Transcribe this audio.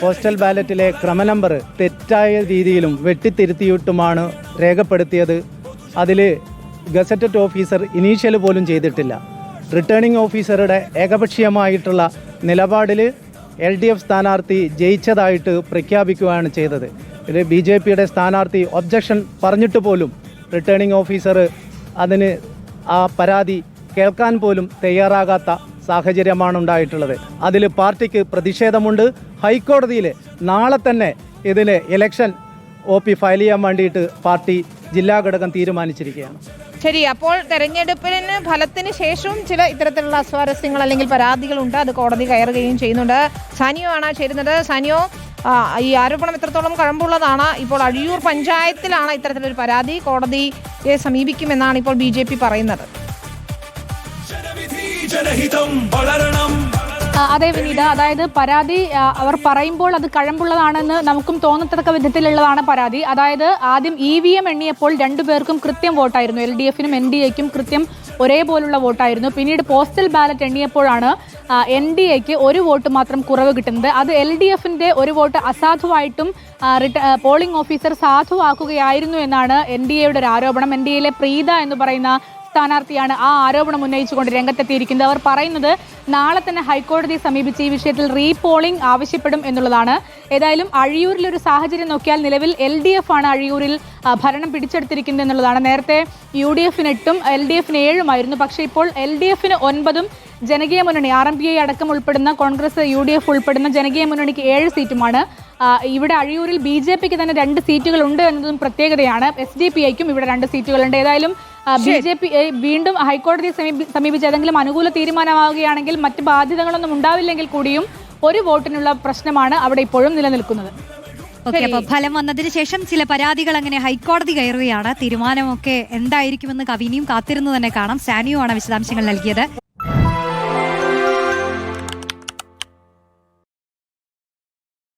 Postal ബാലറ്റിലെ ക്രമനമ്പർ തെറ്റായ രീതിയിലും വെട്ടിത്തിരുത്തിയിട്ടുമാണ് രേഖപ്പെടുത്തിയത്. അതിൽ ഗസറ്റഡ് ഓഫീസർ ഇനീഷ്യൽ പോലും ചെയ്തിട്ടില്ല. റിട്ടേണിംഗ് ഓഫീസറുടെ ഏകപക്ഷീയമായിട്ടുള്ള നിലപാടിൽ എൽ ഡി എഫ് സ്ഥാനാർത്ഥി ജയിച്ചതായിട്ട് പ്രഖ്യാപിക്കുകയാണ് ചെയ്തത്. ഇത് ബി ജെ പിയുടെ സ്ഥാനാർത്ഥി ഒബ്ജക്ഷൻ പറഞ്ഞിട്ട് പോലും റിട്ടേണിംഗ് ഓഫീസർ അതിന് ആ പരാതി കേൾക്കാൻ പോലും തയ്യാറാകാത്ത സാഹചര്യമാണ് ഉണ്ടായിട്ടുള്ളത് അതിൽ പാർട്ടിക്ക് പ്രതിഷേധമുണ്ട്. ഹൈക്കോടതിയിൽ നാളെ തന്നെ ഇതിന് ഇലക്ഷൻ ഒ പി ഫയൽ ചെയ്യാൻ വേണ്ടിയിട്ട് പാർട്ടി ജില്ലാ ഘടകം തീരുമാനിച്ചിരിക്കുകയാണ്. ശരി അപ്പോൾ തെരഞ്ഞെടുപ്പിന് ഫലത്തിന് ശേഷവും ചില ഇത്തരത്തിലുള്ള അസ്വാരസ്യങ്ങൾ അല്ലെങ്കിൽ പരാതികളുണ്ട്. അത് കോടതി കയറുകയും ചെയ്യുന്നുണ്ട്. സനിയോ ആണ് ചേരുന്നത്. സനിയോ ഈ ആരോപണം എത്രത്തോളം കഴമ്പുള്ളതാണ്? ഇപ്പോൾ അഴിയൂർ പഞ്ചായത്തിലാണ് ഇത്തരത്തിലൊരു പരാതി. കോടതിയെ സമീപിക്കുമെന്നാണ് ഇപ്പോൾ ബി പറയുന്നത്. അതെ വിനീത. അതായത് പരാതി അവർ പറയുമ്പോൾ അത് കഴമ്പുള്ളതാണെന്ന് നമുക്കും തോന്നത്തക്ക വിധത്തിലുള്ളതാണ് പരാതി. അതായത് ആദ്യം ഇ വി എം എണ്ണിയപ്പോൾ രണ്ടുപേർക്കും കൃത്യം വോട്ടായിരുന്നു. എൽ ഡി എഫിനും എൻ ഡി എക്കും കൃത്യം ഒരേപോലുള്ള വോട്ടായിരുന്നു. പിന്നീട് പോസ്റ്റൽ ബാലറ്റ് എണ്ണിയപ്പോഴാണ് എൻ ഡി എക്ക് ഒരു വോട്ട് മാത്രം കുറവ് കിട്ടുന്നത്. അത് എൽ ഡി എഫിന്റെ ഒരു വോട്ട് അസാധുവായിട്ടും പോളിംഗ് ഓഫീസർ സാധുവാക്കുകയായിരുന്നു എന്നാണ് എൻ ഡി എയുടെ ഒരു ആരോപണം. എൻ ഡി എയിലെ പ്രീത എന്ന് പറയുന്ന സ്ഥാനാർത്ഥിയാണ് ആ ആരോപണം ഉന്നയിച്ചുകൊണ്ട് രംഗത്തെത്തിയിരിക്കുന്നത്. അവർ പറയുന്നത് നാളെ തന്നെ ഹൈക്കോടതിയെ സമീപിച്ച് ഈ വിഷയത്തിൽ റീപോളിംഗ് ആവശ്യപ്പെടും എന്നുള്ളതാണ്. ഏതായാലും അഴിയൂരിൽ ഒരു സാഹചര്യം നോക്കിയാൽ നിലവിൽ എൽ ഡി എഫ് ആണ് അഴിയൂരിൽ ഭരണം പിടിച്ചെടുത്തിരിക്കുന്നത് എന്നുള്ളതാണ്. നേരത്തെ യു ഡി എഫിന് എട്ടും എൽ ഡി എഫിന് ഏഴുമായിരുന്നു. പക്ഷേ ഇപ്പോൾ എൽ ഡി എഫിന് ഒൻപതും ജനകീയ മുന്നണി ആർ എം പി ഐ അടക്കം ഉൾപ്പെടുന്ന കോൺഗ്രസ് യു ഡി എഫ് ഉൾപ്പെടുന്ന ജനകീയ മുന്നണിക്ക് ഏഴ് സീറ്റുമാണ്. ഇവിടെ അഴിയൂരിൽ ബി ജെ പിക്ക് തന്നെ രണ്ട് സീറ്റുകൾ ഉണ്ട് എന്നതും പ്രത്യേകതയാണ്. എസ് ഡി പി ഐക്കും ഇവിടെ രണ്ട് സീറ്റുകളുണ്ട്. ഏതായാലും ബി ജെ പി വീണ്ടും ഹൈക്കോടതിയെ സമീപി- സമീപിച്ച് ഏതെങ്കിലും അനുകൂല തീരുമാനമാവുകയാണെങ്കിൽ മറ്റ് ബാധ്യതകളൊന്നും ഉണ്ടാവില്ലെങ്കിൽ കൂടിയും ഒരു വോട്ടിനുള്ള പ്രശ്നമാണ് അവിടെ ഇപ്പോഴും നിലനിൽക്കുന്നത്. ഓക്കെ അപ്പൊ ഫലം വന്നതിന് ശേഷം ചില പരാതികൾ അങ്ങനെ ഹൈക്കോടതി കയറുകയാണ്. തീരുമാനമൊക്കെ എന്തായിരിക്കുമെന്ന് കവിനിയും കാത്തിരുന്നു തന്നെ കാണാം. സാനിയുമാണ് വിശദാംശങ്ങൾ നൽകിയത്.